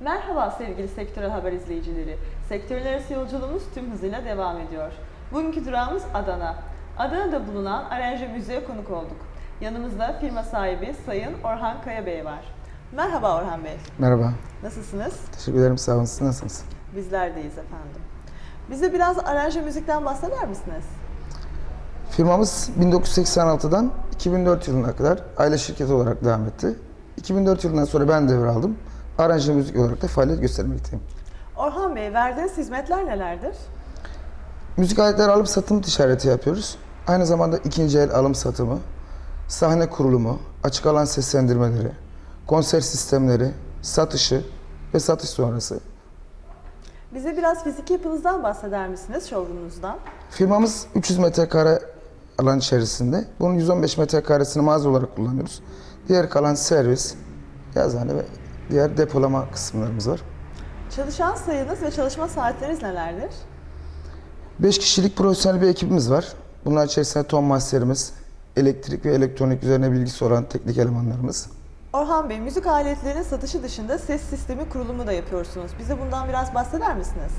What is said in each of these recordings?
Merhaba sevgili Sektörel Haber izleyicileri. Sektörler arası yolculuğumuz tüm hızıyla devam ediyor. Bugünkü durağımız Adana. Adana'da bulunan Aranji Müze'ye konuk olduk. Yanımızda firma sahibi Sayın Orhan Kaya Bey var. Merhaba Orhan Bey. Merhaba. Nasılsınız? Teşekkür ederim. Sağ olun. Siz nasılsınız? Bizler deyiz efendim. Bize biraz Aranji Müzik'ten bahseder misiniz? Firmamız 1986'dan 2004 yılına kadar aile şirketi olarak devam etti. 2004 yılından sonra ben devraldım. Aranjı müzik olarak da faaliyet göstermekteyim. Orhan Bey, verdiğiniz hizmetler nelerdir? Müzik aletleri alım satım ticareti yapıyoruz. Aynı zamanda ikinci el alım satımı, sahne kurulumu, açık alan seslendirmeleri, konser sistemleri, satışı ve satış sonrası. Bize biraz fizik yapınızdan bahseder misiniz, showroom'unuzdan? Firmamız 300 metrekare alan içerisinde. Bunun 115 metrekaresini mağaza olarak kullanıyoruz. Diğer kalan servis, yazıhane ve diğer depolama kısımlarımız var. Çalışan sayınız ve çalışma saatleriniz nelerdir? 5 kişilik profesyonel bir ekibimiz var. Bunlar içerisinde ton masterimiz, elektrik ve elektronik üzerine bilgisi olan teknik elemanlarımız. Orhan Bey, müzik aletlerinin satışı dışında ses sistemi kurulumu da yapıyorsunuz. Bize bundan biraz bahseder misiniz?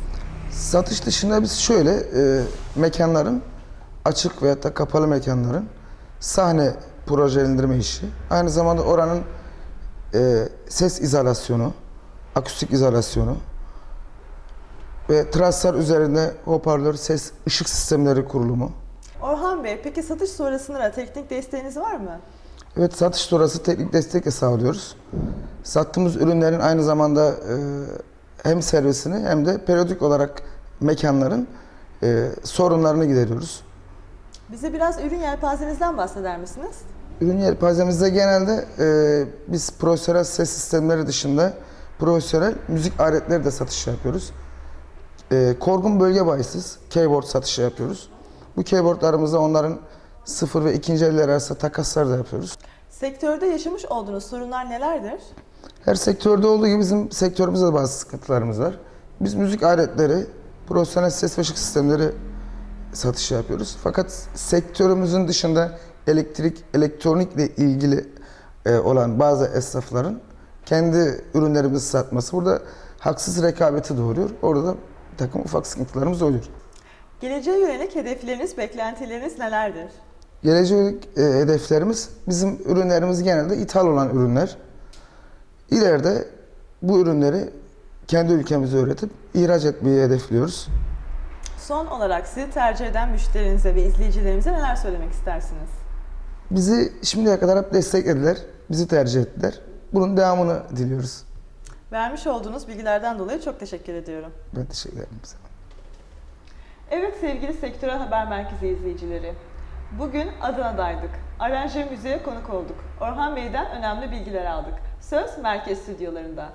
Satış dışında biz şöyle e, mekanların açık veyahut da kapalı mekanların sahne projelendirme işi. Aynı zamanda oranın e, ses izolasyonu, akustik izolasyonu ve traslar üzerinde hoparlör, ses, ışık sistemleri kurulumu. Orhan Bey, peki satış sonrasında da teknik desteğiniz var mı? Evet satış sonrası teknik destek de sağlıyoruz. Sattığımız ürünlerin aynı zamanda e, hem servisini hem de periyodik olarak mekanların e, sorunlarını gideriyoruz. Bize biraz ürün yelpazenizden bahseder misiniz? Ürün yelpazemizde genelde e, biz profesyonel ses sistemleri dışında profesyonel müzik aletleri de satış yapıyoruz. E, Korgun bölge bahisiz keyboard satışı yapıyoruz. Bu keyboardlarımızda onların sıfır ve ikinci eller arasında takaslar da yapıyoruz. Sektörde yaşamış olduğunuz sorunlar nelerdir? Her sektörde olduğu gibi bizim sektörümüzde de bazı sıkıntılarımız var. Biz müzik aletleri, profesyonel ses ve ışık sistemleri satışı yapıyoruz. Fakat sektörümüzün dışında elektrik, elektronikle ilgili e, olan bazı esnafların kendi ürünlerimizi satması burada haksız rekabeti doğuruyor. Orada da bir takım ufak sıkıntılarımız oluyor. Geleceğe yönelik hedefleriniz, beklentileriniz nelerdir? Gelecek e, hedeflerimiz bizim ürünlerimiz genelde ithal olan ürünler. İleride bu ürünleri kendi ülkemizde üretip ihraç etmeyi hedefliyoruz. Son olarak sizi tercih eden müşterinize ve izleyicilerimize neler söylemek istersiniz? Bizi şimdiye kadar hep desteklediler, bizi tercih ettiler. Bunun devamını diliyoruz. Vermiş olduğunuz bilgilerden dolayı çok teşekkür ediyorum. Ben teşekkür ederim. size. Evet sevgili Sektörel Haber Merkezi izleyicileri. Bugün Adana'daydık. Aranje Müze'ye konuk olduk. Orhan Bey'den önemli bilgiler aldık. Söz merkez stüdyolarında.